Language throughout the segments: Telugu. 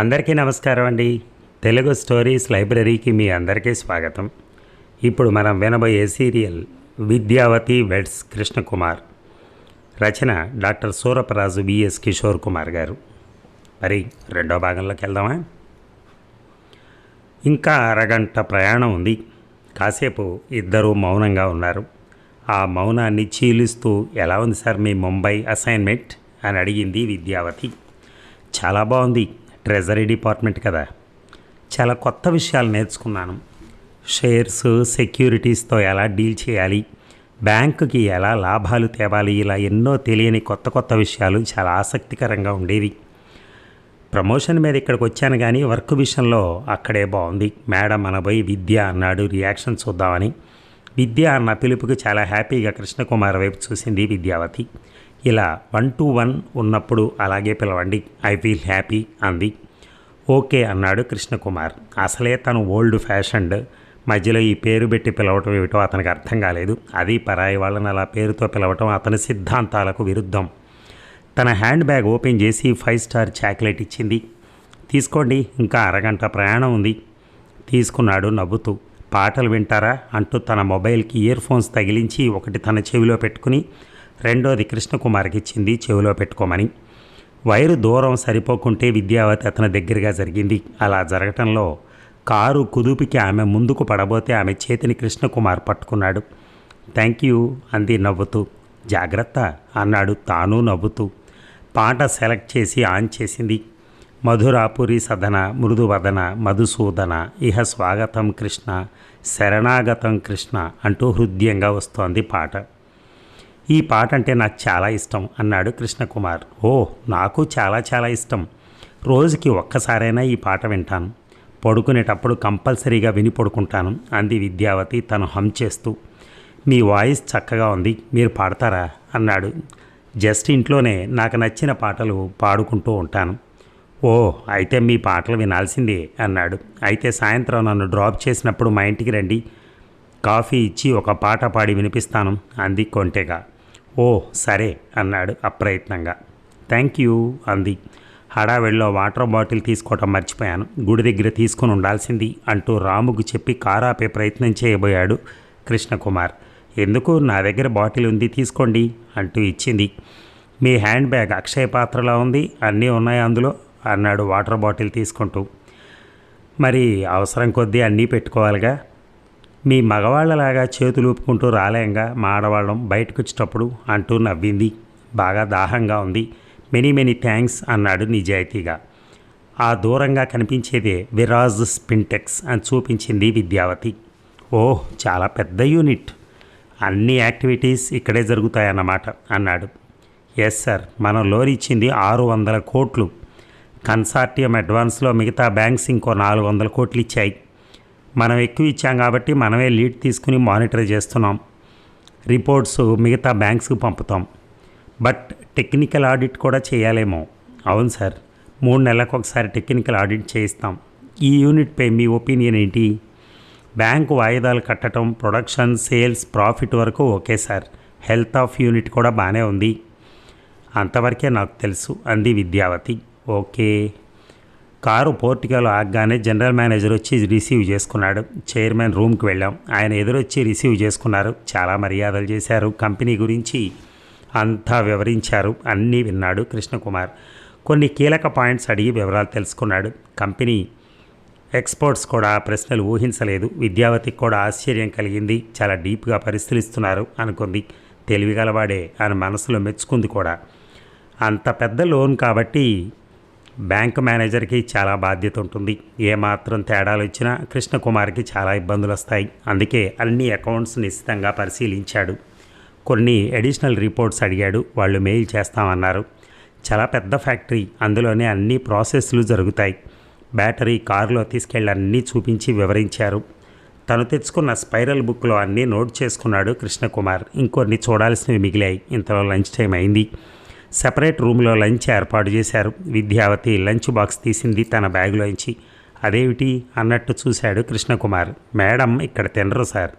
అందరికీ నమస్కారం అండి. తెలుగు స్టోరీస్ లైబ్రరీకి మీ అందరికీ స్వాగతం. ఇప్పుడు మనం వినబోయే సీరియల్ విద్యావతి వెడ్స్ కృష్ణకుమార్. రచన doctor Suraparaju V S Kishore Kumar garu. మరి రెండో భాగంలోకి వెళ్దామా? ఇంకా అరగంట ప్రయాణం ఉంది. కాసేపు ఇద్దరూ మౌనంగా ఉన్నారు. ఆ మౌనాన్ని చీలిస్తూ ఎలా ఉంది సార్ మీ ముంబై అసైన్మెంట్? అని అడిగింది విద్యావతి. చాలా బాగుంది. ట్రెజరీ డిపార్ట్మెంట్ కదా. చాలా కొత్త విషయాలు నేర్చుకున్నాను. షేర్స్ సెక్యూరిటీస్తో ఎలా డీల్ చేయాలి బ్యాంకుకి ఎలా లాభాలు తేవాలి ఇలా ఎన్నో తెలియని కొత్త కొత్త విషయాలు చాలా ఆసక్తికరంగా ఉండేవి. ప్రమోషన్ మీద ఇక్కడికి వచ్చాను కానీ వర్క్ విషయంలో అక్కడే బాగుంది. మేడం అనబోయి విద్య అన్నాడు రియాక్షన్ చూద్దామని. విద్య అన్న పిలుపుకి చాలా హ్యాపీగా కృష్ణకుమార్ వైపు చూసింది విద్యావతి. ఇలా వన్ టు వన్ ఉన్నప్పుడు అలాగే పిలవండి. ఐ ఫీల్ హ్యాపీ అంది. ఓకే అన్నాడు కృష్ణకుమార్. అసలే తను ఓల్డ్ ఫ్యాషన్డ్. మధ్యలో ఈ పేరు పెట్టి పిలవటం ఏమిటో అతనికి అర్థం కాలేదు. అది పరాయి వాళ్ళని అలా పేరుతో పిలవటం అతని సిద్ధాంతాలకు విరుద్ధం. తన హ్యాండ్ బ్యాగ్ ఓపెన్ చేసి ఫైవ్ స్టార్ చాక్లెట్ ఇచ్చింది. తీసుకోండి ఇంకా అరగంట ప్రయాణం ఉంది. తీసుకున్నాడు నవ్వుతూ. పాటలు వింటారా? అంటూ తన మొబైల్కి ఇయర్ ఫోన్స్ తగిలించి ఒకటి తన చెవిలో పెట్టుకుని రెండోది కృష్ణకుమార్కి ఇచ్చింది చెవిలో పెట్టుకోమని. వైరు దూరం సరిపోకుంటే విద్యావతి అతని దగ్గరగా జరిగింది. అలా జరగటంలో కారు కుదుపికి ఆమె ముందుకు పడబోతే ఆమె చేతిని కృష్ణకుమార్ పట్టుకున్నాడు. థ్యాంక్ యూ అంది నవ్వుతూ. జాగ్రత్త అన్నాడు తాను నవ్వుతూ. పాట సెలెక్ట్ చేసి ఆన్ చేసింది. మధురాపురి సదన మృదువదన మధుసూదన ఇహ స్వాగతం కృష్ణ శరణాగతం కృష్ణ అంటూ హృదయంగా వస్తోంది పాట. ఈ పాట అంటే నాకు చాలా ఇష్టం అన్నాడు కృష్ణకుమార్. ఓ నాకు చాలా చాలా ఇష్టం. రోజుకి ఒక్కసారైనా ఈ పాట వింటాను. పడుకునేటప్పుడు కంపల్సరీగా విని పడుకుంటాను అంది విద్యావతి తను హమ్ చేస్తూ. మీ వాయిస్ చక్కగా ఉంది మీరు పాడతారా? అన్నాడు. జస్ట్ ఇంట్లోనే నాకు నచ్చిన పాటలు పాడుకుంటూ ఉంటాను. ఓ అయితే మీ పాటలు వినాల్సిందే అన్నాడు. అయితే సాయంత్రం నన్ను డ్రాప్ చేసినప్పుడు మా ఇంటికి రండి. కాఫీ ఇచ్చి ఒక పాట పాడి వినిపిస్తాను అంది కొంటెగా. ఓ సరే అన్నాడు అప్రయత్నంగా. థ్యాంక్ యూ అంది. హడావిడిలో వాటర్ బాటిల్ తీసుకోవటం మర్చిపోయాను. గుడి దగ్గర తీసుకుని ఉండాల్సింది అంటూ రాముకు చెప్పి కారాపే ప్రయత్నం చేయబోయాడు కృష్ణకుమార్. ఎందుకు నా దగ్గర బాటిల్ ఉంది తీసుకోండి అంటూ ఇచ్చింది. మీ హ్యాండ్ బ్యాగ్ అక్షయ పాత్రలా ఉంది అన్నీ ఉన్నాయి అందులో అన్నాడు వాటర్ బాటిల్ తీసుకుంటూ. మరి అవసరం కొద్దీ అన్నీ పెట్టుకోవాలిగా? మీ మగవాళ్ళలాగా చేతులు ఊపుకుంటూ రాలేంగా? మా ఆడవాళ్ళం బయటకు వచ్చేటప్పుడు అంటూ నవ్వింది. బాగా దాహంగా ఉంది. మెనీ మెనీ థ్యాంక్స్ అన్నాడు నిజాయితీగా. ఆ దూరంగా కనిపించేదే విరాజ్ స్పింటెక్స్ అని చూపించింది విద్యావతి. ఓహ్ చాలా పెద్ద యూనిట్. అన్ని యాక్టివిటీస్ ఇక్కడే జరుగుతాయన్నమాట అన్నాడు. Yes sir. మనం లోన్ ఇచ్చింది ఆరు వందల కోట్లు. కన్సార్టియం అడ్వాన్స్లో మిగతా బ్యాంక్స్ ఇంకో నాలుగు వందల కోట్లు ఇచ్చాయి. మనం ఎక్కువ ఇచ్చాం కాబట్టి మనమే లీడ్ తీసుకుని మానిటర్ చేస్తున్నాం. రిపోర్ట్స్ మిగతా బ్యాంక్స్కి పంపుతాం. బట్ టెక్నికల్ ఆడిట్ కూడా చేయాలేమో. అవును సార్. మూడు నెలలకు ఒకసారి టెక్నికల్ ఆడిట్ చేయిస్తాం. ఈ యూనిట్పై మీ ఒపీనియన్ ఏంటి? బ్యాంకు వాయిదాలు కట్టడం ప్రొడక్షన్ సేల్స్ ప్రాఫిట్ వరకు okay sir. Health of unit కూడా బాగానే ఉంది. అంతవరకే నాకు తెలుసు. అంది విద్యావతి. ఓకే. కారు పోర్టికలో ఆగగానే జనరల్ మేనేజర్ వచ్చి రిసీవ్ చేసుకున్నాడు. చైర్మన్ రూమ్కి వెళ్ళాం. ఆయన ఎదురొచ్చి రిసీవ్ చేసుకున్నారు. చాలా మర్యాదలు చేశారు. కంపెనీ గురించి అంతా వివరించారు. అన్నీ విన్నాడు కృష్ణకుమార్. కొన్ని కీలక పాయింట్స్ అడిగి వివరాలు తెలుసుకున్నాడు. కంపెనీ ఎక్స్పర్ట్స్ కూడా ప్రశ్నలు ఊహించలేదు. విద్యావతికి కూడా ఆశ్చర్యం కలిగింది. చాలా డీప్గా పరిశీలిస్తున్నారు అనుకుంది. తెలివిగలవాడే అని మనసులో మెచ్చుకుంది కూడా. అంత పెద్ద లోన్ కాబట్టి బ్యాంకు మేనేజర్కి చాలా బాధ్యత ఉంటుంది. ఏమాత్రం తేడాలు వచ్చినా కృష్ణకుమార్కి చాలా ఇబ్బందులు వస్తాయి. అందుకే అన్ని అకౌంట్స్ నిశ్చితంగా పరిశీలించాడు. కొన్ని అడిషనల్ రిపోర్ట్స్ అడిగాడు. వాళ్ళు మెయిల్ చేస్తామన్నారు. చాలా పెద్ద ఫ్యాక్టరీ. అందులోనే అన్ని ప్రాసెస్లు జరుగుతాయి. బ్యాటరీ కారులో తీసుకెళ్ళి అన్నీ చూపించి వివరించారు. తను తెచ్చుకున్న స్పైరల్ బుక్లో అన్నీ నోట్ చేసుకున్నాడు కృష్ణకుమార్. ఇంకొన్ని చూడాల్సినవి మిగిలాయి. ఇంతలో లంచ్ టైం అయింది. సెపరేట్ రూమ్లో లంచ్ ఏర్పాటు చేశారు. విద్యావతి లంచ్ బాక్స్ తీసింది తన బ్యాగ్లోంచి అదేమిటి? అన్నట్టు చూశాడు కృష్ణకుమార్. మేడం ఇక్కడ తినరు సార్.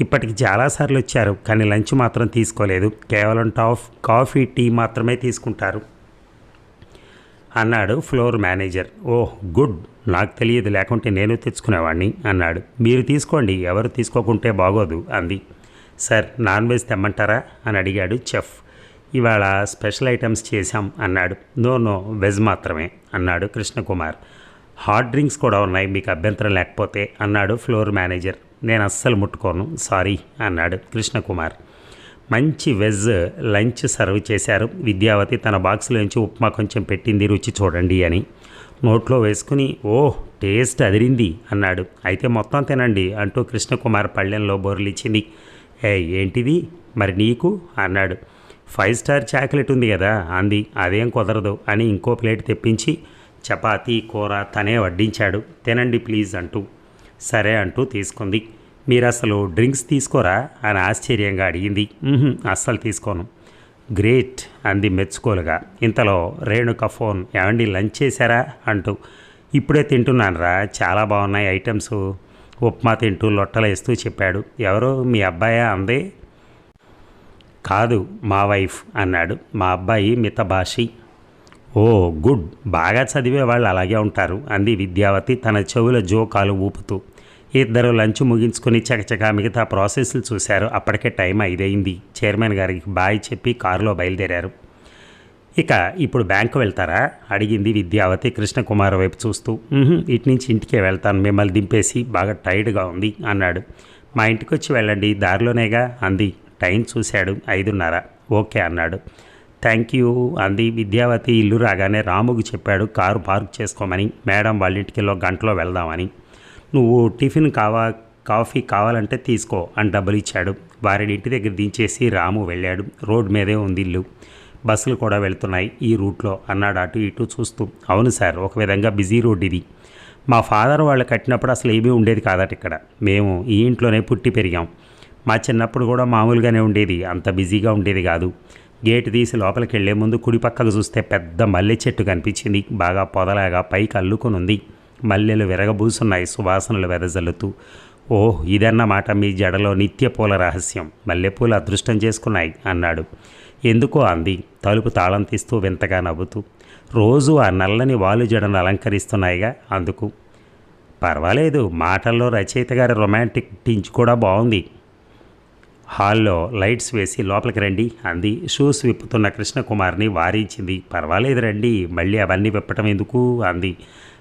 ఇప్పటికి చాలాసార్లు వచ్చారు కానీ లంచ్ మాత్రం తీసుకోలేదు. కేవలం టాఫ్ కాఫీ టీ మాత్రమే తీసుకుంటారు. అన్నాడు ఫ్లోర్ మేనేజర్. ఓహ్ గుడ్. నాకు తెలియదు లేకుంటే నేను తెచ్చుకునేవాడిని అన్నాడు. మీరు తీసుకోండి ఎవరు తీసుకోకుంటే బాగోదు అంది. సార్ నాన్ వెజ్ తెమ్మంటారా? అని అడిగాడు చెఫ్. ఇవాళ స్పెషల్ ఐటమ్స్ చేశాం అన్నాడు. నో నో వెజ్ మాత్రమే అన్నాడు కృష్ణకుమార్. హాట్ డ్రింక్స్ కూడా ఉన్నాయి మీకు అభ్యంతరం లేకపోతే అన్నాడు ఫ్లోర్ మేనేజర్. నేను అస్సలు ముట్టుకోను సారీ అన్నాడు కృష్ణకుమార్. మంచి వెజ్ లంచ్ సర్వ్ చేశారు. విద్యావతి తన బాక్స్లోంచి ఉప్మా కొంచెం పెట్టింది రుచి చూడండి అని. నోట్లో వేసుకుని ఓ టేస్ట్ అదిరింది అన్నాడు. అయితే మొత్తం తినండి అంటూ కృష్ణకుమార్ పళ్ళెంలో బోర్లిచ్చింది. ఏ ఏంటిది? మరి నీకు? అన్నాడు. ఫైవ్ స్టార్ చాక్లెట్ ఉంది కదా అంది. అదేం కుదరదు అని ఇంకో ప్లేట్ తెప్పించి చపాతీ కూర తనే వడ్డించాడు. తినండి ప్లీజ్ అంటూ సరే అంటూ తీసుకుంది. మీరు అసలు డ్రింక్స్ తీసుకోరా? అని ఆశ్చర్యంగా అడిగింది. అస్సలు తీసుకోను. గ్రేట్ అంది మెచ్చుకోలుగా. ఇంతలో రేణుక ఫోన్ ఏమండి లంచ్ చేశారా? అంటూ ఇప్పుడే తింటున్నానురా చాలా బాగున్నాయి ఐటమ్స్. ఉప్మా తింటూ లొట్టలేస్తూ చెప్పాడు. ఎవరో? మీ అబ్బాయా? అందే. కాదు మా వైఫ్ అన్నాడు. మా అబ్బాయి మితభాషి. Oh good. బాగా చదివే వాళ్ళు అలాగే ఉంటారు అంది విద్యావతి తన చెవుల జోకాలు ఊపుతూ. ఇద్దరు లంచ్ ముగించుకొని చకచకా మిగతా ప్రాసెస్లు చూశారు. అప్పటికే టైం ఐదయింది. చైర్మన్ గారికి బాయ్ చెప్పి కారులో బయలుదేరారు. ఇక ఇప్పుడు బ్యాంకు వెళ్తారా? అడిగింది విద్యావతి కృష్ణకుమార్ వైపు చూస్తూ. ఇటు నుంచి ఇంటికే వెళ్తాను. మిమ్మల్ని దింపేసి బాగా టైర్డ్గా ఉంది అన్నాడు. మా ఇంటికి వచ్చి వెళ్ళండి. దారిలోనేగా అంది. టైం చూశాడు ఐదున్నర. ఓకే అన్నాడు. థ్యాంక్ యూ అంది. విద్యావతి ఇల్లు రాగానే రాముకు చెప్పాడు కారు పార్క్ చేసుకోమని మేడం వాళ్ళ ఇంటికి గంటలో వెళ్దామని. నువ్వు టిఫిన్ కావా కాఫీ కావాలంటే తీసుకో అని డబ్బులు ఇచ్చాడు. వారిని ఇంటి దగ్గర దించేసి రాము వెళ్ళాడు. రోడ్ మీదే ఉంది ఇల్లు. బస్సులు కూడా వెళ్తున్నాయి ఈ రూట్లో అన్నాడు అటు ఇటు చూస్తూ. అవును సార్ ఒక విధంగా బిజీ రోడ్ ఇది. మా ఫాదర్ వాళ్ళు కట్టినప్పుడు అసలు ఏమీ ఉండేది కాదట ఇక్కడ. మేము ఈ ఇంట్లోనే పుట్టి పెరిగాం. మా చిన్నప్పుడు కూడా మామూలుగానే ఉండేది. అంత బిజీగా ఉండేది కాదు. గేటు తీసి లోపలికి వెళ్ళే ముందు కుడి పక్కకు చూస్తే పెద్ద మల్లె చెట్టు కనిపించింది. బాగా పొదలాగా పైకి అల్లుకొని ఉంది. మల్లెలు విరగబూసున్నాయి. సువాసనలు వెదజల్లుతూ. ఓహ్ ఇదన్నమాట మీ జడలో నిత్య పూల రహస్యం. మల్లెపూలు అదృష్టం చేసుకున్నాయి అన్నాడు. ఎందుకో అంది. తలుపు తాళం తీస్తూ వింతగా నవ్వుతూ. రోజు ఆ నల్లని వాలు జడను అలంకరిస్తున్నాయిగా అందుకు. పర్వాలేదు. మాటల్లో రచయిత గారి రొమాంటిక్ టించ్ కూడా బాగుంది. హాల్లో లైట్స్ వేసి లోపలికి రండి అంది. షూస్ విప్పుతున్న కృష్ణకుమార్ని వారించింది. పర్వాలేదు రండి మళ్ళీ అవన్నీ విప్పటం ఎందుకు? అంది.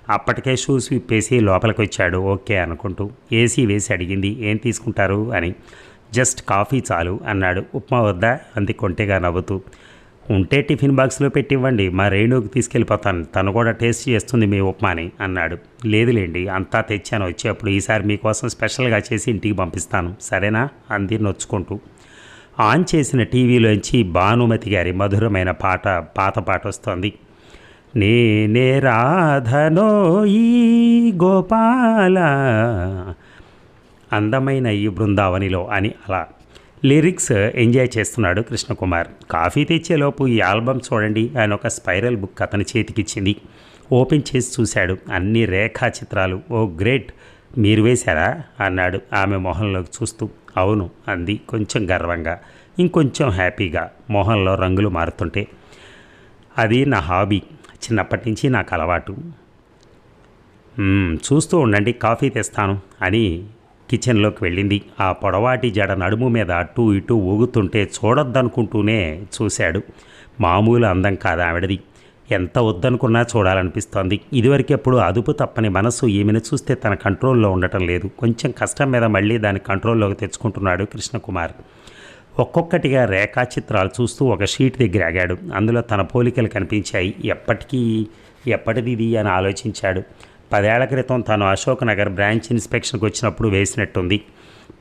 అప్పటికే షూస్ విప్పేసి లోపలికి వచ్చాడు ఓకే అనుకుంటూ ఏసీ వేసి అడిగింది. ఏం తీసుకుంటారు? అని. జస్ట్ కాఫీ చాలు అన్నాడు. ఉప్మా వద్దా? అంది కొంటెగా నవ్వుతూ. ఉంటే టిఫిన్ బాక్స్లో పెట్టివ్వండి మా రేణుకి తీసుకెళ్ళిపోతాను. తను కూడా టేస్ట్ చేస్తుంది మీ ఉప్మాని అన్నాడు. లేదులేండి అంతా తెచ్చాను. వచ్చేప్పుడు ఈసారి మీకోసం స్పెషల్గా చేసి ఇంటికి పంపిస్తాను. సరేనా? అంది నొచ్చుకుంటూ. ఆన్ చేసిన టీవీలోంచి భానుమతి గారి మధురమైన పాట పాత పాట వస్తోంది. నేనే రాధనో ఈ గోపాల అందమైన ఈ బృందావనిలో అని అలా. లిరిక్స్ ఎంజాయ్ చేస్తున్నాడు కృష్ణకుమార్. కాఫీ తెచ్చేలోపు ఈ ఆల్బమ్ చూడండి ఆయన ఒక స్పైరల్ బుక్ అతని చేతికిచ్చింది. ఓపెన్ చేసి చూశాడు. అన్ని రేఖా చిత్రాలు. Oh great! మీరు వేశారా? అన్నాడు ఆమె మొహంలోకి చూస్తూ. అవును అంది కొంచెం గర్వంగా. ఇంకొంచెం హ్యాపీగా. మొహంలో రంగులు మారుతుంటే. అది నా హాబీ. చిన్నప్పటి నుంచి నాకు అలవాటు. చూస్తూ ఉండండి కాఫీ తెస్తాను అని కిచెన్లోకి వెళ్ళింది. ఆ పొడవాటి జడ నడుము మీద అటు ఇటు ఊగుతుంటే చూడొద్దనుకుంటూనే చూశాడు. మామూలు అందం కాదు ఆవిడది. ఎంత వద్దనుకున్నా చూడాలనిపిస్తోంది. ఇదివరకెప్పుడు అదుపు తప్పని మనసు ఈమెను చూస్తే తన కంట్రోల్లో ఉండటం లేదు. కొంచెం కష్టం మీద మళ్ళీ దాన్ని కంట్రోల్లోకి తెచ్చుకుంటున్నాడు కృష్ణకుమార్. ఒక్కొక్కటిగా రేఖాచిత్రాలు చూస్తూ ఒక షీట్ దగ్గర ఆగాడు. అందులో తన పోలికలు కనిపించాయి. ఎప్పటికీ ఎప్పటిది ఇది అని ఆలోచించాడు. పదేళ్ళ క్రితం తాను అశోక్ నగర్ బ్రాంచ్ ఇన్స్పెక్షన్కి వచ్చినప్పుడు వేసినట్టుంది.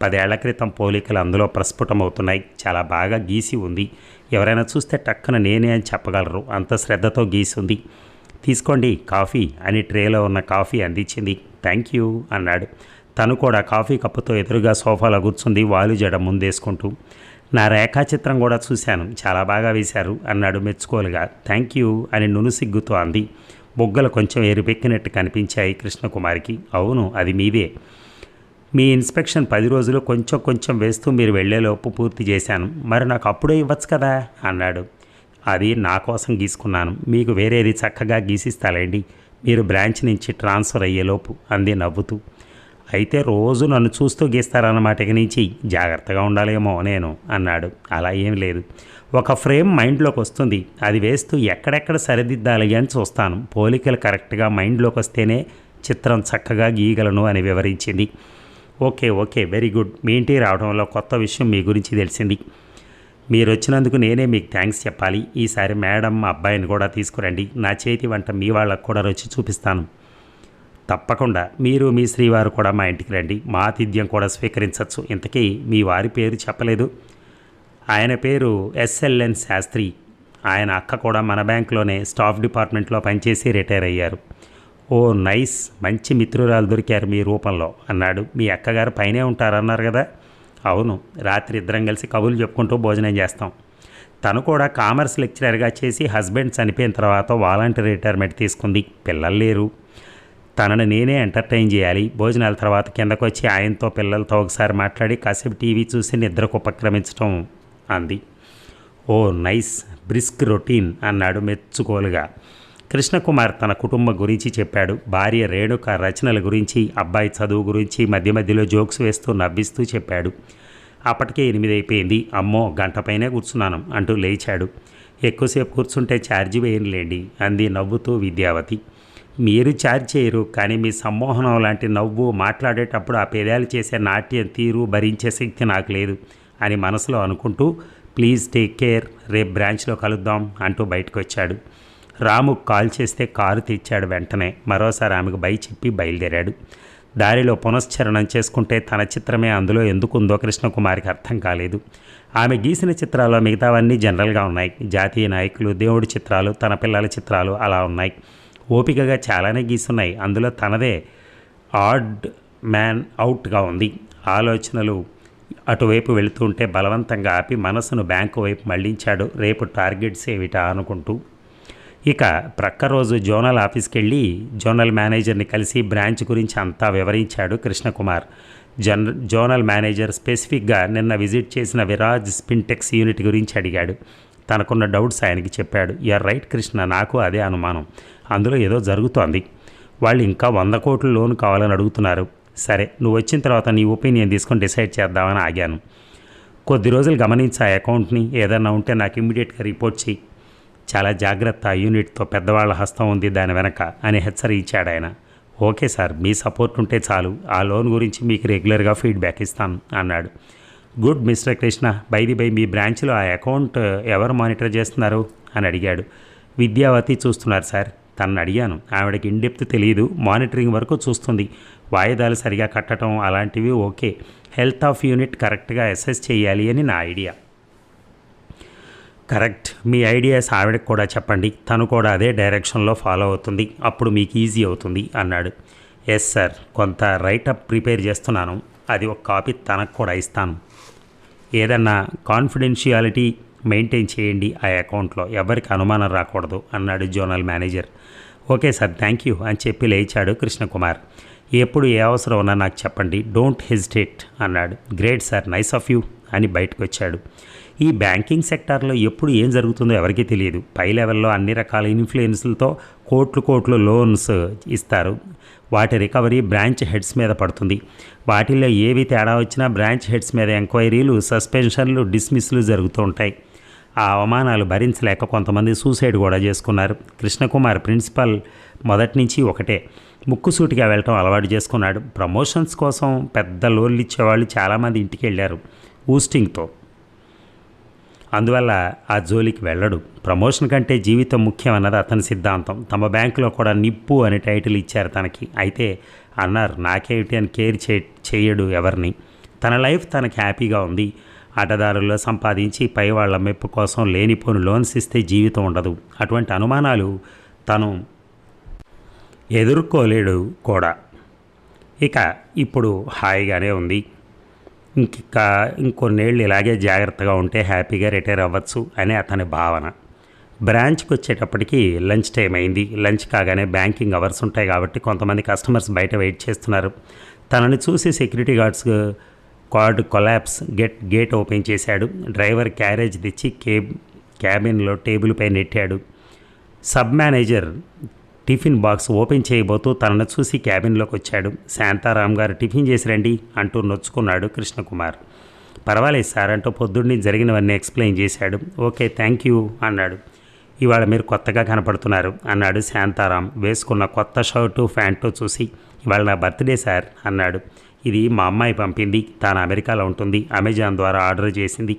పదేళ్ళ క్రితం పోలికలు అందులో ప్రస్ఫుటమవుతున్నాయి. చాలా బాగా గీసి ఉంది. ఎవరైనా చూస్తే టక్కున నేనే అని చెప్పగలరు. అంత శ్రద్ధతో గీసి ఉంది. తీసుకోండి కాఫీ అని ట్రేలో ఉన్న కాఫీ అందించింది. థ్యాంక్ యూ అన్నాడు. తను కూడా కాఫీ కప్పుతో ఎదురుగా సోఫాలో కూర్చుంది వాలు జడ ముందేసుకుంటూ. నా రేఖాచిత్రం కూడా చూశాను. చాలా బాగా వేశారు అన్నాడు మెచ్చుకోలుగా. థ్యాంక్ యూ అని నును సిగ్గుతో అంది. బుగ్గలు కొంచెం ఎరుపెక్కినట్టు కనిపించాయి కృష్ణకుమారికి. అవును అది మీదే. మీ ఇన్స్పెక్షన్ పది రోజులు కొంచెం కొంచెం వేస్తూ మీరు వెళ్ళేలోపు పూర్తి చేశాను. మరి నాకు అప్పుడే ఇవ్వచ్చు కదా? అన్నాడు. అది నా కోసం గీసుకున్నాను. మీకు వేరేది చక్కగా గీసిస్తాలేండి. మీరు బ్రాంచ్ నుంచి ట్రాన్స్ఫర్ అయ్యేలోపు అంది నవ్వుతూ. అయితే రోజు నన్ను చూస్తూ గీస్తారన్నమాట ఇక నుంచి. జాగ్రత్తగా ఉండాలేమో నేను అన్నాడు. అలా ఏం లేదు. ఒక ఫ్రేమ్ మైండ్లోకి వస్తుంది. అది వేస్తూ ఎక్కడెక్కడ సరిదిద్దాలి అని చూస్తాను. పోలికలు కరెక్ట్గా మైండ్లోకి వస్తేనే చిత్రం చక్కగా గీయగలను అని వివరించింది. Okay okay very good. మీ ఇంటికి రావడంలో కొత్త విషయం మీ గురించి తెలిసింది. మీరు వచ్చినందుకు నేనే మీకు థ్యాంక్స్ చెప్పాలి. ఈసారి మేడం మా అబ్బాయిని కూడా తీసుకురండి. నా చేతి వంట మీ వాళ్ళకు కూడా రుచి చూపిస్తాను. తప్పకుండా. మీరు మీ శ్రీవారు కూడా మా ఇంటికి రండి. మా ఆతిథ్యం కూడా స్వీకరించవచ్చు ఇంతకీ మీ వారి పేరు చెప్పలేదు. ఆయన పేరు ఎస్ఎల్ఎన్ శాస్త్రి. ఆయన అక్క కూడా మన బ్యాంకులోనే స్టాఫ్ డిపార్ట్మెంట్లో పనిచేసి రిటైర్ అయ్యారు. ఓ నైస్ మంచి మిత్రురాలు దొరికారు మీ రూపంలో అన్నాడు. మీ అక్కగారు పైనే ఉంటారన్నారు కదా? అవును రాత్రి ఇద్దరం కలిసి కబుర్లు చెప్పుకుంటూ భోజనం చేస్తాం. తను కూడా కామర్స్ లెక్చరర్గా చేసి హస్బెండ్ చనిపోయిన తర్వాత వాలంటీర్ రిటైర్మెంట్ తీసుకుంది. పిల్లలు లేరు. తనని నేనే ఎంటర్టైన్ చేయాలి. భోజనాల తర్వాత కిందకు వచ్చి ఆయనతో పిల్లలతో ఒకసారి మాట్లాడి కాసేపు టీవీ చూసి నిద్రకు ఉపక్రమించడం అంది. ఓ నైస్ బ్రిస్క్ రొటీన్ అన్నాడు మెచ్చుకోలుగా. కృష్ణకుమార్ తన కుటుంబం గురించి చెప్పాడు. భార్య రేణుక రచనల గురించి అబ్బాయి చదువు గురించి మధ్య మధ్యలో జోక్స్ వేస్తూ నవ్విస్తూ చెప్పాడు. అప్పటికే ఎనిమిది అయిపోయింది అమ్మో గంటపైనే కూర్చున్నాను అంటూ లేచాడు. ఎక్కువసేపు కూర్చుంటే ఛార్జ్ వేయనులేండి అంది నవ్వుతూ విద్యావతి. మీరు ఛార్జ్ చేయరు కానీ మీ సమ్మోహనం లాంటి నవ్వు మాట్లాడేటప్పుడు ఆ పెదాలు చేసే నాట్యం తీరు భరించే శక్తి నాకు లేదు. అని మనసులో అనుకుంటూ ప్లీజ్ టేక్ కేర్ రేపు బ్రాంచ్లో కలుద్దాం అంటూ బయటకు వచ్చాడు రాము కాల్ చేస్తే కారు తెచ్చాడు వెంటనే. మరోసారి ఆమెకు బై చెప్పి బయలుదేరాడు. దారిలో పునశ్చరణం చేసుకుంటే తన చిత్రమే అందులో ఎందుకుందో కృష్ణకుమారికి అర్థం కాలేదు. ఆమె గీసిన చిత్రాల్లో మిగతావన్నీ జనరల్గా ఉన్నాయి. జాతీయ నాయకులు దేవుడి చిత్రాలు తన పిల్లల చిత్రాలు అలా ఉన్నాయి. ఓపికగా చాలానే గీసున్నాయి. అందులో తనదే ఆడ్ మ్యాన్ అవుట్గా ఉంది. ఆలోచనలు అటువైపు వెళుతుంటే బలవంతంగా ఆపి మనసును బ్యాంకు వైపు మళ్ళించాడు. రేపు టార్గెట్స్ ఏమిటా అనుకుంటూ. ఇక ప్రక్క రోజు జోనల్ ఆఫీస్కి వెళ్ళి జోనల్ మేనేజర్ని కలిసి బ్రాంచ్ గురించి అంతా వివరించాడు కృష్ణకుమార్. జన్ జోనల్ మేనేజర్ స్పెసిఫిక్గా నిన్న విజిట్ చేసిన విరాజ్ స్పిన్టెక్స్ యూనిట్ గురించి అడిగాడు. తనకున్న డౌట్స్ ఆయనకి చెప్పాడు. యర్ రైట్ కృష్ణ నాకు అదే అనుమానం. అందులో ఏదో జరుగుతోంది. వాళ్ళు ఇంకా వంద కోట్ల లోన్ కావాలని అడుగుతున్నారు. సరే నువ్వు వచ్చిన తర్వాత నీ ఒపీనియన్ తీసుకొని డిసైడ్ చేద్దామని ఆగాను. కొద్ది రోజులు గమనించి ఆ అకౌంట్ని. ఏదన్నా ఉంటే నాకు ఇమ్మీడియట్గా రిపోర్ట్ చేయి చాలా జాగ్రత్త ఆ యూనిట్తో పెద్దవాళ్ళ హస్తం ఉంది దాని వెనక అని హెచ్చరించాడు ఆయన. ఓకే సార్ మీ సపోర్ట్ ఉంటే చాలు. ఆ లోన్ గురించి మీకు రెగ్యులర్గా ఫీడ్బ్యాక్ ఇస్తాను అన్నాడు. Good mister Krishna by the by మీ బ్రాంచ్లో ఆ అకౌంట్ ఎవరు మానిటర్ చేస్తున్నారు? అని అడిగాడు. విద్యావతి చూస్తున్నారు సార్. తనను అడిగాను. ఆవిడకి ఇండెప్త్ తెలియదు మానిటరింగ్ వరకు చూస్తుంది. వాయిదాలు సరిగా కట్టడం అలాంటివి ఓకే. హెల్త్ ఆఫ్ యూనిట్ కరెక్ట్గా అసెస్ చేయాలి అని నా ఐడియా. కరెక్ట్. మీ ఐడియాస్ ఆవిడకి కూడా చెప్పండి. తను కూడా అదే డైరెక్షన్లో ఫాలో అవుతుంది. అప్పుడు మీకు ఈజీ అవుతుంది అన్నాడు. Yes sir. కొంత రైటప్ ప్రిపేర్ చేస్తున్నాను. అది ఒక కాపీ తనకు కూడా ఇస్తాను. ఏదన్నా కాన్ఫిడెన్షియాలిటీ మెయింటైన్ చేయండి ఆ అకౌంట్లో. ఎవరికి అనుమానం రాకూడదు అన్నాడు zonal manager. Okay sir. Thank you అని చెప్పి లేచాడు కృష్ణకుమార్. ఎప్పుడు ఏ అవసరం ఉన్నా నాకు చెప్పండి. డోంట్ హెజిటేట్ అన్నాడు. Great sir nice of you అని బయటకు వచ్చాడు. ఈ బ్యాంకింగ్ సెక్టార్లో ఎప్పుడు ఏం జరుగుతుందో ఎవరికీ తెలియదు. పై లెవెల్లో అన్ని రకాల ఇన్ఫ్లుయెన్స్లతో కోట్లు కోట్లు లోన్స్ ఇస్తారు. వాటి రికవరీ బ్రాంచ్ హెడ్స్ మీద పడుతుంది. వాటిల్లో ఏవి తేడా వచ్చినా బ్రాంచ్ హెడ్స్ మీద ఎంక్వైరీలు సస్పెన్షన్లు డిస్మిస్లు జరుగుతూ ఉంటాయి. ఆ అవమానాలు భరించలేక కొంతమంది సూసైడ్ కూడా చేసుకున్నారు. కృష్ణకుమార్ ప్రిన్సిపల్ మొదటి నుంచి ఒకటే. ముక్కుసూటిగా వెళ్ళటం అలవాటు చేసుకున్నాడు. ప్రమోషన్స్ కోసం పెద్ద లోన్లు ఇచ్చేవాళ్ళు చాలామంది ఇంటికి వెళ్ళారు ఊస్టింగ్తో. అందువల్ల ఆ జోలికి వెళ్ళడు. ప్రమోషన్ కంటే జీవితం ముఖ్యం అన్నది అతని సిద్ధాంతం. తమ బ్యాంకులో కూడా నిప్పు అనే టైటిల్ ఇచ్చారు తనకి. అయితే అన్నారు నాకేమిటి అని కేర్ చే చేయడు ఎవరిని? తన లైఫ్ తనకి హ్యాపీగా ఉంది. ఆటదారుల్లో సంపాదించి పై వాళ్ళ మెప్పు కోసం లేనిపోని లోన్స్ ఇస్తే జీవితం ఉండదు. అటువంటి అనుమానాలు తను ఎదుర్కోలేడు కూడా. ఇక ఇప్పుడు హాయిగానే ఉంది. ఇంక ఇంకొన్నేళ్ళు ఇలాగే జాగ్రత్తగా ఉంటే హ్యాపీగా రిటైర్ అవ్వచ్చు అని అతని భావన. బ్రాంచ్కి వచ్చేటప్పటికి లంచ్ టైం అయింది. లంచ్ కాగానే బ్యాంకింగ్ అవర్స్ ఉంటాయి కాబట్టి కొంతమంది కస్టమర్స్ బయట వెయిట్ చేస్తున్నారు. తనని చూసి security guards card collapse get gate open చేశాడు. డ్రైవర్ క్యారేజ్ తెచ్చి కేబ్ క్యాబిన్లో టేబుల్ పైన నెట్టాడు. Sub manager tiffin box open చేయబోతూ తనను చూసి క్యాబిన్లోకి వచ్చాడు. శాంతారాం గారు టిఫిన్ చేసి రండి అంటూ నొచ్చుకున్నాడు కృష్ణకుమార్. పర్వాలేదు సార్ అంటూ పొద్దున్నే జరిగినవన్నీ ఎక్స్ప్లెయిన్ చేశాడు. ఓకే థ్యాంక్ యూ అన్నాడు. ఇవాళ మీరు కొత్తగా కనపడుతున్నారు అన్నాడు శాంతారాం. వేసుకున్న కొత్త షర్టు ప్యాంటు చూసి ఇవాళ నా బర్త్డే సార్ అన్నాడు. ఇది మా అమ్మాయి పంపింది. తాను అమెరికాలో ఉంటుంది. అమెజాన్ ద్వారా ఆర్డర్ చేసింది.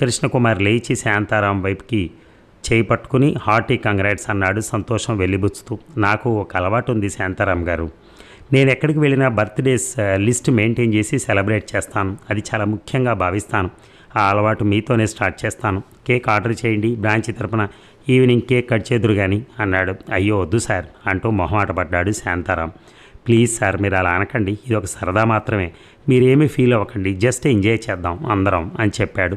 కృష్ణకుమార్ లేచి శాంతారాం వైపుకి చేయి పట్టుకుని హార్టీ కంగ్రాట్స్ అన్నాడు సంతోషం వెళ్ళిబుచ్చుతూ నాకు ఒక అలవాటు ఉంది శాంతారాం గారు. నేను ఎక్కడికి వెళ్ళినా బర్త్డేస్ లిస్ట్ మెయింటైన్ చేసి సెలబ్రేట్ చేస్తాను. అది చాలా ముఖ్యంగా భావిస్తాను. ఆ అలవాటు మీతోనే స్టార్ట్ చేస్తాను. కేక్ ఆర్డర్ చేయండి బ్రాంచ్ తరపున ఈవినింగ్ కేక్ కట్ చేదురు కానీ అన్నాడు. అయ్యో వద్దు సార్ అంటూ మొహమాట పడ్డాడు శాంతారాం. ప్లీజ్ సార్ మీరు అలా అనకండి. ఇది ఒక సరదా మాత్రమే. మీరేమీ ఫీల్ అవ్వకండి. జస్ట్ ఎంజాయ్ చేద్దాం అందరం అని చెప్పాడు.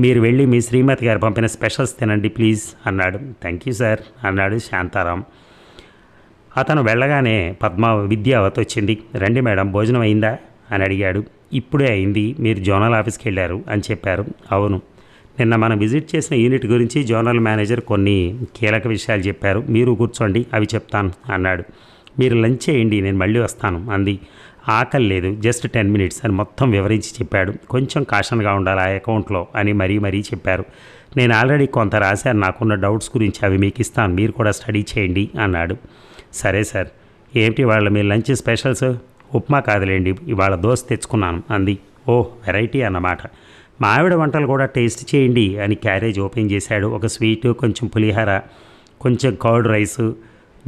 మీరు వెళ్ళి మీ శ్రీమతి గారు పంపిన స్పెషల్స్ తినండి ప్లీజ్ అన్నాడు. థ్యాంక్ యూ సార్ అన్నాడు శాంతారాం. అతను వెళ్ళగానే పద్మ విద్యావతి వచ్చింది. రండి మేడం భోజనం అయిందా? అని అడిగాడు. ఇప్పుడే అయింది మీరు జోనల్ ఆఫీస్కి వెళ్ళారు అని చెప్పారు. అవును. నిన్న మనం విజిట్ చేసిన యూనిట్ గురించి జోనల్ మేనేజర్ కొన్ని కీలక విషయాలు చెప్పారు. మీరు కూర్చోండి అవి చెప్తాను అన్నాడు. మీరు లంచ్ చేయండి నేను మళ్ళీ వస్తాను అంది. ఆకలి లేదు జస్ట్ టెన్ మినిట్స్ అని మొత్తం వివరించి చెప్పాడు. కొంచెం కాషన్గా ఉండాలి ఆ అకౌంట్లో అని మరీ మరీ చెప్పారు. నేను ఆల్రెడీ కొంత రాశాను నాకున్న డౌట్స్ గురించి అవి మీకు ఇస్తాను మీరు కూడా స్టడీ చేయండి అన్నాడు. సరే సార్ ఏమిటి వాళ్ళ మీ లంచ్ స్పెషల్స్ ఉప్మా కాదులేండి ఇవాళ దోశ తెచ్చుకున్నాను అంది. ఓ వెరైటీ అన్నమాట. మా ఆవిడ వంటలు కూడా టేస్ట్ చేయండి అని క్యారేజ్ ఓపెన్ చేశాడు. ఒక స్వీటు కొంచెం పులిహార కొంచెం కర్డ్ రైసు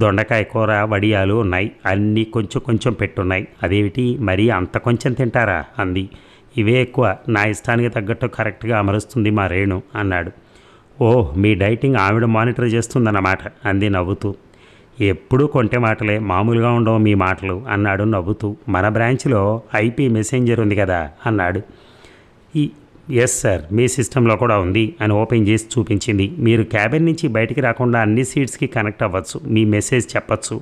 దొండకాయ కూర వడియాలు ఉన్నాయి. అన్నీ కొంచెం కొంచెం పెట్టున్నాయి. అదేమిటి? మరీ అంత కొంచెం తింటారా? అంది. ఇవే ఎక్కువ. నా ఇష్టానికి తగ్గట్టు కరెక్ట్గా అమరుస్తుంది మా రేణు అన్నాడు. ఓ మీ డైటింగ్ ఆవిడ మానిటర్ చేస్తుందన్నమాట అంది నవ్వుతూ. ఎప్పుడూ కొంటే మాటలే మామూలుగా ఉండవు మీ మాటలు అన్నాడు నవ్వుతూ. మన బ్రాంచ్లో ఐపీ మెసెంజర్ ఉంది కదా అన్నాడు. ఈ ఎస్ సార్ మీ సిస్టంలో కూడా ఉంది అని ఓపెన్ చేసి చూపించింది. మీరు క్యాబిన్ నుంచి బయటికి రాకుండా అన్ని సీట్స్కి కనెక్ట్ అవ్వచ్చు. మీ మెసేజ్ చెప్పచ్చు.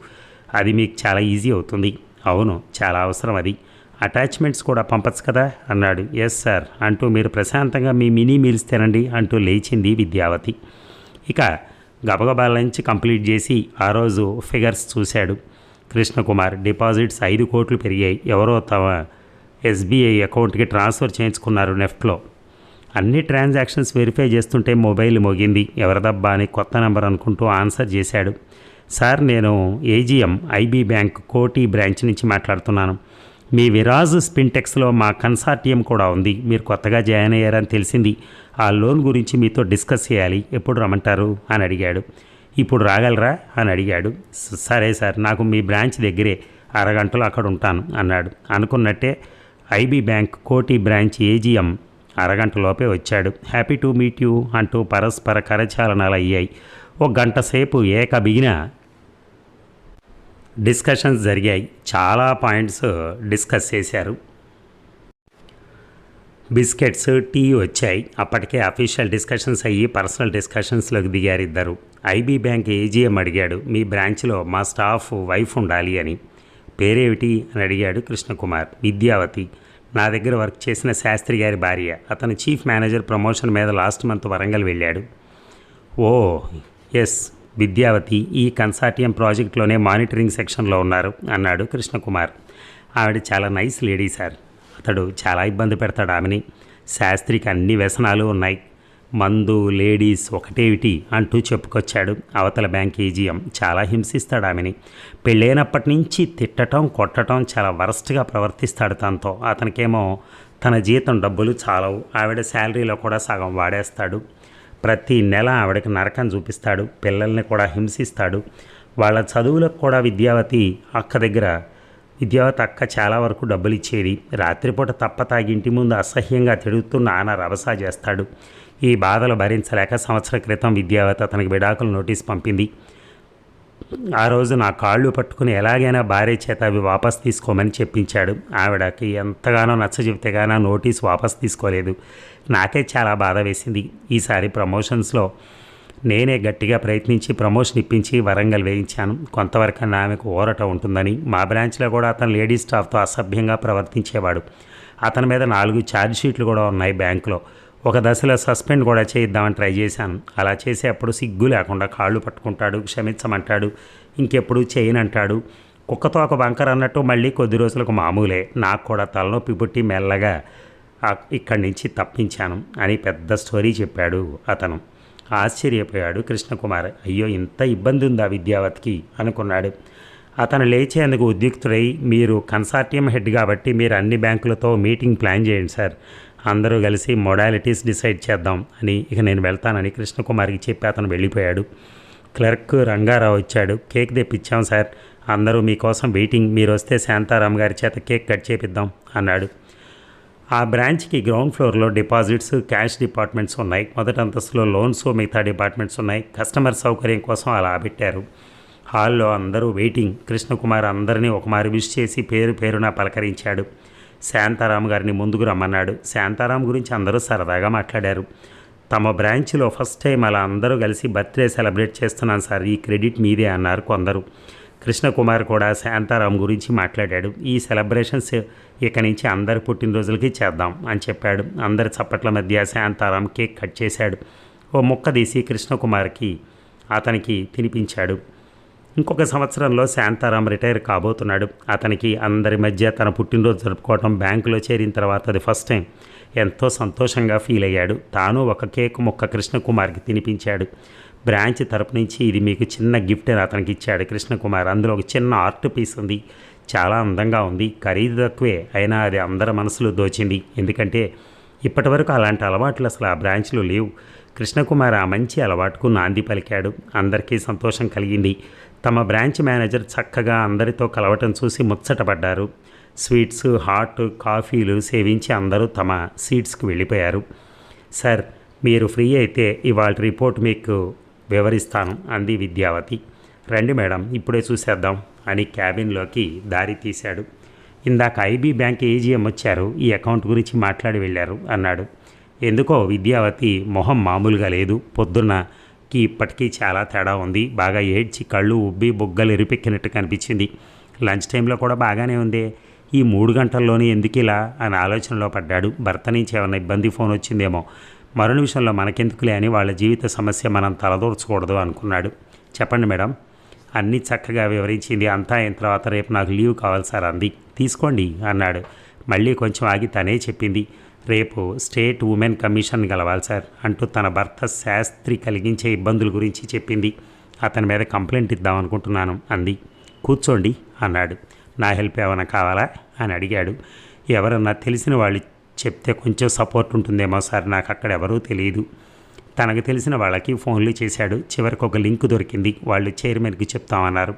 అది మీకు చాలా ఈజీ అవుతుంది. అవును చాలా అవసరం అది. అటాచ్మెంట్స్ కూడా పంపచ్చు కదా? అన్నాడు. ఎస్ సార్ అంటూ మీరు ప్రశాంతంగా మీ మినీ మీల్స్ తినండి అంటూ లేచింది విద్యావతి. ఇక గబగబా లంచ్ కంప్లీట్ చేసి ఆ రోజు ఫిగర్స్ చూశాడు. కృష్ణకుమార్ డిపాజిట్స్ ఐదు కోట్లు పెరిగాయి. ఎవరో తమ ఎస్బీఐ అకౌంట్కి ట్రాన్స్ఫర్ చేయించుకున్నారు నెఫ్ట్లో. అన్ని ట్రాన్సాక్షన్స్ వెరిఫై చేస్తుంటే మొబైల్ మోగింది. ఎవరిదబ్బా అని కొత్త నెంబర్ అనుకుంటూ ఆన్సర్ చేశాడు. సార్ నేను AGM IB bank Koti branch నుంచి మాట్లాడుతున్నాను. మీ విరాజ్ స్పిన్టెక్స్లో మా కన్సార్టియం కూడా ఉంది. మీరు కొత్తగా జాయిన్ అయ్యారని తెలిసింది. ఆ లోన్ గురించి మీతో డిస్కస్ చేయాలి. ఎప్పుడు రమ్మంటారు? అని అడిగాడు. ఇప్పుడు రాగలరా? అని అడిగాడు. సరే సార్ నాకు మీ బ్రాంచ్ దగ్గరే అరగంటలో అక్కడ ఉంటాను అన్నాడు. అనుకున్నట్టే IB bank Koti branch AGM అరగంటలోపే వచ్చాడు. హ్యాపీ టు మీట్ యూ అంటూ పరస్పర కరచాలనాలు అయ్యాయి. ఒక గంట సేపు ఏక బిగిన డిస్కషన్స్ జరిగాయి. చాలా పాయింట్స్ డిస్కస్ చేశారు. బిస్కెట్స్ టీ వచ్చాయి. అప్పటికే అఫీషియల్ డిస్కషన్స్ అయ్యి పర్సనల్ డిస్కషన్స్లోకి దిగారు ఇద్దరు. ఐబీ బ్యాంక్ ఏజీఎం అడిగాడు. మీ బ్రాంచ్లో మా స్టాఫ్ వైఫ్ ఉండాలి అని. పేరేమిటి? అని అడిగాడు కృష్ణకుమార్. విద్యావతి. నా దగ్గర వర్క్ చేసిన శాస్త్రి గారి భార్య. అతను చీఫ్ మేనేజర్ ప్రమోషన్ మీద లాస్ట్ మంత్ వరంగల్ వెళ్ళాడు. ఓ ఎస్ విద్యావతి ఈ కన్సార్టియం ప్రాజెక్ట్లోనే మానిటరింగ్ సెక్షన్లో ఉన్నారు అన్నాడు కృష్ణకుమార్. ఆవిడ చాలా నైస్ లేడీ సార్. అతడు చాలా ఇబ్బంది పెడతాడు ఆమెని. శాస్త్రికి అన్ని వ్యసనాలు ఉన్నాయి. మందు లేడీస్ ఒకటేమిటి అంటూ చెప్పుకొచ్చాడు అవతల బ్యాంక్ ఏజీఎం చాలా హింసిస్తాడు ఆమెని. పెళ్ళైనప్పటి నుంచి తిట్టటం కొట్టటం చాలా వరస్ట్గా ప్రవర్తిస్తాడు తనతో. అతనికేమో తన జీతం డబ్బులు చాలవు. ఆవిడ శాలరీలో కూడా సగం వాడేస్తాడు. ప్రతి నెల ఆవిడకి నరకం చూపిస్తాడు. పిల్లల్ని కూడా హింసిస్తాడు. వాళ్ళ చదువులకు కూడా విద్యావతి అక్క దగ్గర విద్యావతి అక్క చాలా వరకు డబ్బులు ఇచ్చేది రాత్రిపూట తప్ప తాగి ఇంటి ముందు అసహ్యంగా తిరుగుతూ నాన్న రభసా చేస్తాడు. ఈ బాధలు భరించలేక సంవత్సర క్రితం విద్యావతి అతనికి విడాకుల నోటీస్ పంపింది. ఆ రోజు నా కాళ్ళు పట్టుకుని ఎలాగైనా భార్య చేత అవి వాపస్ తీసుకోమని చెప్పించాడు. ఆవిడకి ఎంతగానో నచ్చ చెబితే గానో నోటీస్ వాపస్ తీసుకోలేదు. నాకే చాలా బాధ వేసింది. ఈసారి ప్రమోషన్స్లో నేనే గట్టిగా ప్రయత్నించి ప్రమోషన్ ఇప్పించి వరంగల్ వేయించాను. కొంతవరకు ఆమెకు ఊరట ఉంటుందని మా బ్రాంచ్లో కూడా అతను లేడీ స్టాఫ్తో అసభ్యంగా ప్రవర్తించేవాడు. అతని మీద నాలుగు ఛార్జ్ షీట్లు కూడా ఉన్నాయి బ్యాంకులో. ఒక దశలో సస్పెండ్ కూడా చేయిద్దామని ట్రై చేశాను. అలా చేసేటప్పుడు సిగ్గు లేకుండా కాళ్ళు పట్టుకుంటాడు క్షమించమంటాడు ఇంకెప్పుడు చేయనంటాడు. కుక్కతో ఒక వంకర అన్నట్టు మళ్ళీ కొద్ది రోజులకు మామూలే. నాకు కూడా తలనొప్పి పుట్టి మెల్లగా ఇక్కడి నుంచి తప్పించాను అని పెద్ద స్టోరీ చెప్పాడు అతను. ఆశ్చర్యపోయాడు కృష్ణకుమార్. అయ్యో ఇంత ఇబ్బంది ఉందా విద్యావతికి? అనుకున్నాడు. అతను లేచేందుకు ఉద్యుక్తుడై మీరు కన్సార్టియం హెడ్ కాబట్టి మీరు అన్ని బ్యాంకులతో మీటింగ్ ప్లాన్ చేయండి సార్. అందరూ కలిసి మొడాలిటీస్ డిసైడ్ చేద్దాం అని ఇక నేను వెళ్తానని కృష్ణకుమార్కి చెప్పి అతను వెళ్ళిపోయాడు. క్లర్క్ రంగారావు వచ్చాడు. కేక్ తెప్పించాం సార్. అందరూ మీకోసం వెయిటింగ్ మీరు వస్తే శాంతారాం గారి చేత కేక్ కట్ చేపిద్దాం అన్నాడు. ఆ బ్రాంచ్కి గ్రౌండ్ ఫ్లోర్లో డిపాజిట్స్ క్యాష్ డిపార్ట్మెంట్స్ ఉన్నాయి. మొదటి అంతస్తులో లోన్స్ మిగతా డిపార్ట్మెంట్స్ ఉన్నాయి. కస్టమర్ సౌకర్యం కోసం అలా పెట్టారు. హాల్లో అందరూ వెయిటింగ్ కృష్ణకుమార్ అందరినీ ఒకమారి విష్ చేసి పేరు పేరున పలకరించాడు. శాంతారాం గారిని ముందుకు రమ్మన్నాడు. శాంతారాం గురించి అందరూ సరదాగా మాట్లాడారు. తమ బ్రాంచ్లో ఫస్ట్ టైం అలా అందరూ కలిసి బర్త్డే సెలబ్రేట్ చేస్తున్నాను సార్ ఈ క్రెడిట్ మీదే అన్నారు కొందరు. కృష్ణకుమార్ కూడా శాంతారాం గురించి మాట్లాడాడు. ఈ సెలబ్రేషన్స్ ఇక నుంచి అందరి పుట్టినరోజులకి చేద్దాం అని చెప్పాడు. అందరి చప్పట్ల మధ్య శాంతారాం కేక్ కట్ చేశాడు. ఓ ముక్క తీసి కృష్ణకుమార్కి అతనికి తినిపించాడు. ఇంకొక సంవత్సరంలో శాంతారాం రిటైర్ కాబోతున్నాడు. అతనికి అందరి మధ్య తన పుట్టినరోజు జరుపుకోవటం బ్యాంకులో చేరిన తర్వాత అది ఫస్ట్ టైం. ఎంతో సంతోషంగా ఫీల్ అయ్యాడు. తాను ఒక కేక్ ముక్క కృష్ణకుమార్కి తినిపించాడు. బ్రాంచ్ తరపు నుంచి ఇది మీకు చిన్న గిఫ్ట్ అని అతనికి ఇచ్చాడు కృష్ణకుమార్. అందులో ఒక చిన్న ఆర్ట్ పీస్ ఉంది. చాలా అందంగా ఉంది. ఖరీదు తక్కువే. అయినా అది అందరి మనసులో దోచింది. ఎందుకంటే ఇప్పటివరకు అలాంటి అలవాట్లు అసలు ఆ బ్రాంచ్లో లేవు. కృష్ణకుమార్ ఆ మంచి అలవాటుకు నాంది పలికాడు. అందరికీ సంతోషం కలిగింది. తమ బ్రాంచ్ మేనేజర్ చక్కగా అందరితో కలవటం చూసి ముచ్చటపడ్డారు. స్వీట్స్ హాట్ కాఫీలు సేవించి అందరూ తమ సీట్స్కి వెళ్ళిపోయారు. సార్ మీరు ఫ్రీ అయితే ఇవాళ రిపోర్ట్ మీకు వివరిస్తాను అంది విద్యావతి. రండి మేడం ఇప్పుడే చూసేద్దాం అని క్యాబిన్లోకి దారి తీశాడు. ఇందాక ఐబీ బ్యాంక్ ఏజీఎం వచ్చారు ఈ అకౌంట్ గురించి మాట్లాడి వెళ్ళారు అన్నాడు. ఎందుకో విద్యావతి మొహం మామూలుగా లేదు పొద్దున్న కి ఇప్పటికీ చాలా తేడా ఉంది. బాగా ఏడ్చి కళ్ళు ఉబ్బి బుగ్గలు ఎరిపెక్కినట్టు కనిపించింది. లంచ్ టైంలో కూడా బాగానే ఉంది. ఈ మూడు గంటల్లోనే ఎందుకు ఇలా అని ఆలోచనలో పడ్డాడు. భర్త నుంచి ఏమైనా ఇబ్బంది ఫోన్ వచ్చిందేమో. మరో నిమిషంలో మనకెందుకులే అని వాళ్ళ జీవిత సమస్య మనం తలదూర్చకూడదు అనుకున్నాడు. చెప్పండి మేడం. అన్నీ చక్కగా వివరించింది. అంతా అయిన తర్వాత రేపు నాకు లీవ్ కావాలి సార్ అంది. తీసుకోండి అన్నాడు. మళ్ళీ కొంచెం ఆగి తనే చెప్పింది. రేపు స్టేట్ ఉమెన్ కమిషన్ కలవాలి సార్ అంటూ తన భర్త శాస్త్రి కలిగించే ఇబ్బందుల గురించి చెప్పింది. అతని మీద కంప్లైంట్ ఇద్దాం అనుకుంటున్నాను అంది. కూర్చోండి అన్నాడు. నా హెల్ప్ ఏమైనా కావాలా అని అడిగాడు. ఎవరన్నా తెలిసిన వాళ్ళు చెప్తే కొంచెం సపోర్ట్ ఉంటుందేమో సార్ నాకు అక్కడ ఎవరూ తెలియదు. తనకు తెలిసిన వాళ్ళకి ఫోన్లు చేశాడు. చివరికి ఒక లింక్ దొరికింది. వాళ్ళు చైర్మన్కి చెప్తామన్నారు.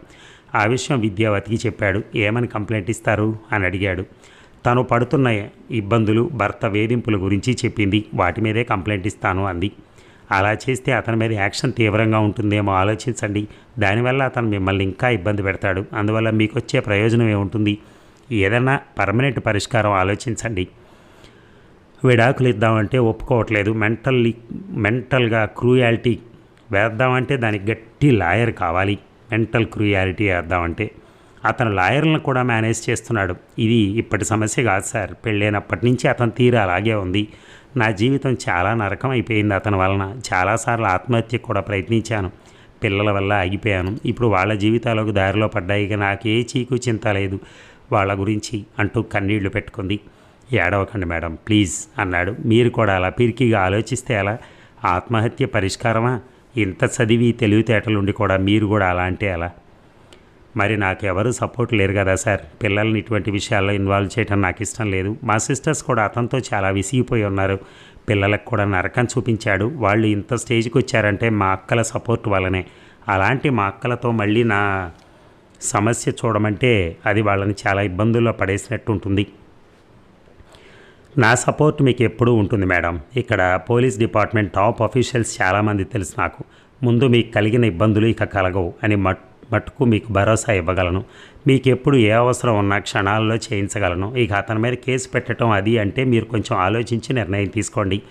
ఆ విషయం విద్యావతికి చెప్పాడు. ఏమని కంప్లైంట్ ఇస్తారు? అని అడిగాడు. తను పడుతున్న ఇబ్బందులు భర్త వేధింపుల గురించి చెప్పింది. వాటి మీదే కంప్లైంట్ ఇస్తాను అంది. అలా చేస్తే అతని మీద యాక్షన్ తీవ్రంగా ఉంటుందేమో ఆలోచించండి. దానివల్ల అతను మిమ్మల్ని ఇంకా ఇబ్బంది పెడతాడు. అందువల్ల మీకు వచ్చే ప్రయోజనం ఏముంటుంది? ఏదైనా పర్మనెంట్ పరిష్కారం ఆలోచించండి. విడాకులు ఇద్దామంటే ఒప్పుకోవట్లేదు. మెంటల్లీ మెంటల్గా క్రూయాలిటీ వేద్దామంటే దానికి గట్టి లాయర్ కావాలి. మెంటల్ క్రూయాలిటీ వేద్దామంటే. అతను లాయర్లను కూడా మేనేజ్ చేస్తున్నాడు. ఇది ఇప్పటి సమస్య కాదు సార్. పెళ్ళైనప్పటి నుంచి అతని తీరు అలాగే ఉంది. నా జీవితం చాలా నరకం అయిపోయింది అతని వలన. చాలాసార్లు ఆత్మహత్య కూడా ప్రయత్నించాను. పిల్లల వల్ల ఆగిపోయాను. ఇప్పుడు వాళ్ళ జీవితాలకు దారిలో పడ్డాయి ఇక నాకు ఏ చీకు చింత లేదు. వాళ్ళ గురించి అంటూ కన్నీళ్ళు పెట్టుకుంది. ఏడవకండి మేడం ప్లీజ్ అన్నాడు. మీరు కూడా అలా పిరికిగా ఆలోచిస్తే ఎలా? ఆత్మహత్య పరిష్కారమా? ఇంత చదివి తెలివితేటలుండి కూడా మీరు కూడా అలా అంటే ఎలా? మరి నాకు ఎవరు సపోర్ట్ లేరు కదా సార్. పిల్లల్ని ఇటువంటి విషయాల్లో ఇన్వాల్వ్ చేయడం నాకు ఇష్టం లేదు. మా సిస్టర్స్ కూడా అతనితో చాలా విసిగిపోయి ఉన్నారు. పిల్లలకు కూడా నరకం చూపించాడు. వాళ్ళు ఇంత స్టేజ్కి వచ్చారంటే మా అక్కల సపోర్ట్ వల్లనే. అలాంటి మా అక్కలతో మళ్ళీ నా సమస్య చూడమంటే అది వాళ్ళని చాలా ఇబ్బందుల్లో పడేసినట్టు ఉంటుంది నా సపోర్ట్ మీకు ఎప్పుడూ ఉంటుంది మేడం. ఇక్కడ పోలీస్ డిపార్ట్మెంట్ టాప్ అఫీషియల్స్ చాలామంది తెలుసు నాకు. ముందు మీకు కలిగిన ఇబ్బందులు ఇక కలగవు అని మట్ మట్టుకు మీకు భరోసా ఇవ్వగలను. మీకు ఎప్పుడు ఏ అవసరం ఉన్నా క్షణాల్లో చేయించగలను. ఇక అతని మీద కేసు పెట్టడం అది అంటే మీరు కొంచెం ఆలోచించి నిర్ణయం తీసుకోండి.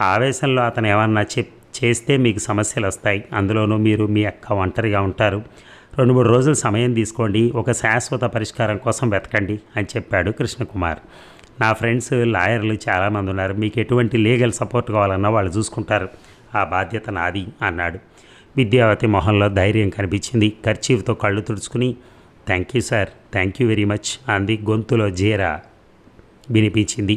ఆవేశంలో అతను ఏమన్నా చెప్ చేస్తే మీకు సమస్యలు వస్తాయి. అందులోనూ మీరు మీ అక్క ఒంటరిగా ఉంటారు. రెండు మూడు రోజులు సమయం తీసుకోండి. ఒక శాశ్వత పరిష్కారం కోసం వెతకండి అని చెప్పాడు కృష్ణకుమార్. నా ఫ్రెండ్స్ లాయర్లు చాలామంది ఉన్నారు. మీకు ఎటువంటి లీగల్ సపోర్ట్ కావాలన్నా వాళ్ళు చూసుకుంటారు. ఆ బాధ్యత నాది అన్నాడు. విద్యావతి మొహంలో ధైర్యం కనిపించింది. ఖర్చీఫ్తో కళ్ళు తుడుచుకుని thank you sir thank you very much అంది గొంతులో జీరా వినిపించింది.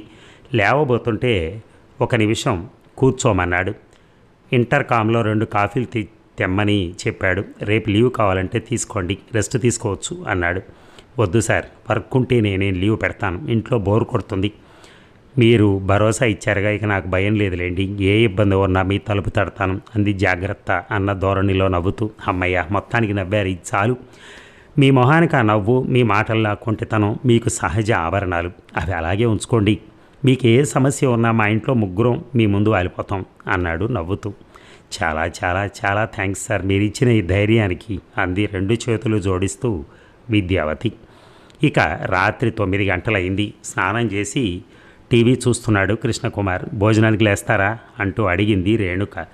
లేవబోతుంటే ఒక నిమిషం కూర్చోమన్నాడు. ఇంటర్కామ్లో రెండు కాఫీలు తీ తెమ్మని చెప్పాడు. రేపు లీవ్ కావాలంటే తీసుకోండి రెస్ట్ తీసుకోవచ్చు అన్నాడు. వద్దు సార్ వర్క్ ఉంటే నేను లీవ్ పెడతాను ఇంట్లో బోర్ కొడుతుంది. మీరు భరోసా ఇచ్చారుగా ఇక నాకు భయం లేదులేండి. ఏ ఇబ్బంది ఉన్నా మీ తలుపు తడతాను అంది జాగ్రత్త అన్న ధోరణిలో నవ్వుతూ. అమ్మయ్య మొత్తానికి నవ్వారు. ఇది చాలు. మీ మొహానికి ఆ నవ్వు మీ మాటల్లో కుంటితనం మీకు సహజ ఆభరణాలు అవి అలాగే ఉంచుకోండి. మీకు ఏ సమస్య ఉన్నా మా ఇంట్లో ముగ్గురం మీ ముందు వాలిపోతాం అన్నాడు నవ్వుతూ. చాలా చాలా చాలా థ్యాంక్స్ సార్ మీరు ఇచ్చిన ఈ ధైర్యానికి అంది రెండు చేతులు జోడిస్తూ విద్యావతి. ఇక రాత్రి తొమ్మిది గంటలైంది. స్నానం చేసి టీవీ చూస్తున్నాడు కృష్ణకుమార్. భోజనానికి లేస్తారా? అంటూ అడిగింది రేణుక.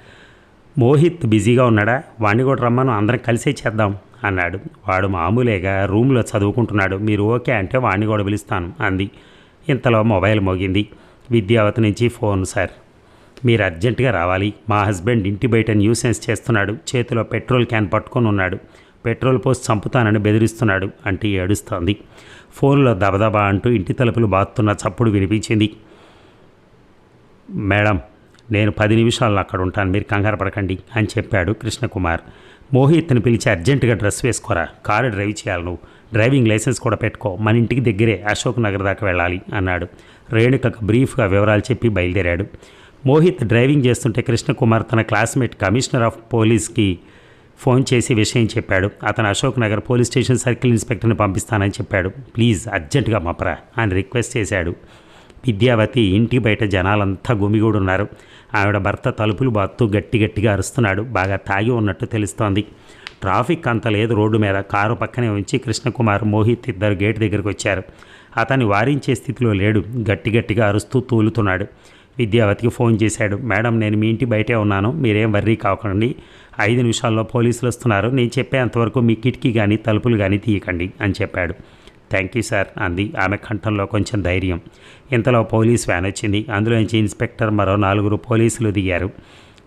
మోహిత్ బిజీగా ఉన్నాడా? వాణ్ణి కూడా రమ్మను అందరం కలిసే చేద్దాం అన్నాడు. వాడు మామూలేగా రూమ్లో చదువుకుంటున్నాడు. మీరు ఓకే అంటే వాణ్ణి కూడా పిలుస్తాను అంది. ఇంతలో మొబైల్ మోగింది. విద్యావతి నుంచి ఫోన్ సార్. మీరు అర్జెంటుగా రావాలి. మా హస్బెండ్ ఇంటి బయట న్యూసెన్స్ చేస్తున్నాడు. చేతిలో పెట్రోల్ క్యాన్ పట్టుకొని ఉన్నాడు. పెట్రోల్ పోస్ట్ చంపుతానని బెదిరిస్తున్నాడు అంటే ఏడుస్తోంది. ఫోన్లో దబదబా అంటూ ఇంటి తలుపులు బాతున్న చప్పుడు వినిపించింది. మేడం నేను పది నిమిషాల్లో అక్కడ ఉంటాను మీరు కంగారు పడకండి అని చెప్పాడు కృష్ణకుమార్. మోహిత్ని పిలిచి అర్జెంటుగా డ్రెస్ వేసుకోరా కారు డ్రైవ్ చేయాలి నువ్వు డ్రైవింగ్ లైసెన్స్ కూడా పెట్టుకో మన ఇంటికి దగ్గరే అశోక్ నగర్ దాకా వెళ్ళాలి అన్నాడు. రేణుకకు బ్రీఫ్గా వివరాలు చెప్పి బయలుదేరాడు. మోహిత్ డ్రైవింగ్ చేస్తుంటే కృష్ణకుమార్ తన క్లాస్మేట్ కమిషనర్ ఆఫ్ పోలీస్కి ఫోన్ చేసి విషయం చెప్పాడు. అతను Ashok Nagar police station circle ఇన్స్పెక్టర్ని పంపిస్తానని చెప్పాడు. ప్లీజ్ అర్జెంటుగా మపరా అని రిక్వెస్ట్ చేశాడు. విద్యావతి ఇంటి బయట జనాలంతా గుమిగూడున్నారు. ఆవిడ భర్త తలుపులు బాత్తూ గట్టి గట్టిగా అరుస్తున్నాడు. బాగా తాగి ఉన్నట్టు తెలుస్తోంది. ట్రాఫిక్ అంత లేదు రోడ్డు మీద. కారు పక్కనే ఉంచి కృష్ణకుమార్ మోహిత్ ఇద్దరు గేట్ దగ్గరికి వచ్చారు. అతన్ని వారించే స్థితిలో లేడు. గట్టి గట్టిగా అరుస్తూ తూలుతున్నాడు. విద్యావతికి ఫోన్ చేశాడు. మేడం నేను మీ ఇంటి బయటే ఉన్నాను. మీరేం వర్రీ కాకండి. ఐదు నిమిషాల్లో పోలీసులు వస్తున్నారు. నేను చెప్పేంతవరకు మీ కిటికీ కానీ తలుపులు కానీ తీయకండి అని చెప్పాడు. థ్యాంక్ యూ సార్ అంది. ఆమె కంఠంలో కొంచెం ధైర్యం. ఇంతలో పోలీస్ వ్యాన్ వచ్చింది. అందులోంచి ఇన్స్పెక్టర్ మరో నలుగురు పోలీసులు దిగారు.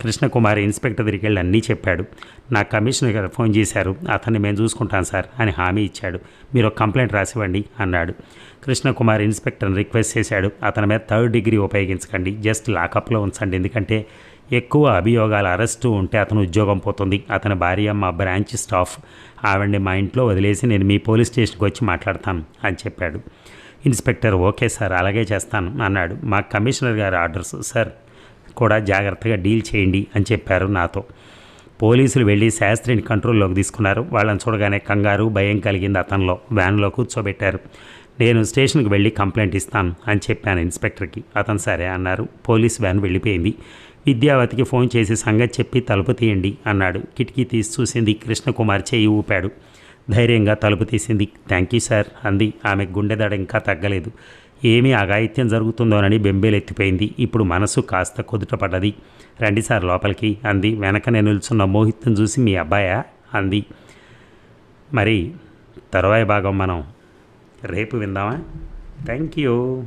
కృష్ణకుమార్ ఇన్స్పెక్టర్ దగ్గరికి వెళ్ళి అన్నీ చెప్పాడు. నా కమిషనర్ గారు ఫోన్ చేశారు. అతన్ని మేము చూసుకుంటాం సార్ అని హామీ ఇచ్చాడు. మీరు ఒక కంప్లైంట్ రాసివ్వండి అన్నాడు. కృష్ణకుమార్ ఇన్స్పెక్టర్ని రిక్వెస్ట్ చేశాడు. అతని మీద థర్డ్ డిగ్రీ ఉపయోగించకండి. జస్ట్ లాకప్లో ఉంచండి. ఎందుకంటే ఎక్కువ అభియోగాలు అరెస్టు ఉంటే అతను ఉద్యోగం పోతుంది. అతని భార్య మా బ్రాంచ్ స్టాఫ్ ఆవిడ్ని మా ఇంట్లో వదిలేసి నేను మీ పోలీస్ స్టేషన్కి వచ్చి మాట్లాడతాను అని చెప్పాడు. ఇన్స్పెక్టర్ ఓకే సార్ అలాగే చేస్తాను అన్నాడు. మా కమిషనర్ గారి ఆర్డర్స్ సార్ కూడా జాగ్రత్తగా డీల్ చేయండి అని చెప్పారు నాతో. పోలీసులు వెళ్ళి శాస్త్రిని కంట్రోల్లోకి తీసుకున్నారు. వాళ్ళని చూడగానే కంగారు భయం కలిగింది అతనిలో. వ్యాన్లో కూర్చోబెట్టారు. నేను స్టేషన్కి వెళ్ళి కంప్లైంట్ ఇస్తాను అని చెప్పాను ఇన్స్పెక్టర్కి. అతను సరే అన్నారు. పోలీస్ వ్యాన్ వెళ్ళిపోయింది. విద్యావతికి ఫోన్ చేసి సంగతి చెప్పి తలుపు తీయండి అన్నాడు. కిటికీ తీసి చూసింది కృష్ణకుమార్ చేయి ఊపాడు. ధైర్యంగా తలుపు తీసింది. థ్యాంక్ యూ సార్ అంది. ఆమె గుండెదడ ఇంకా తగ్గలేదు. ఏమీ అఘాయిత్యం జరుగుతుందోనని బెంబేలెత్తిపోయింది. ఇప్పుడు మనసు కాస్త కుదుటపడ్డది. రండి సార్ లోపలికి అంది. వెనకనే నిల్చున్న మోహిత్ను చూసి మీ అబ్బాయా? అంది. మరి తరువాయి భాగం మనం రేపు విందామా? Thank you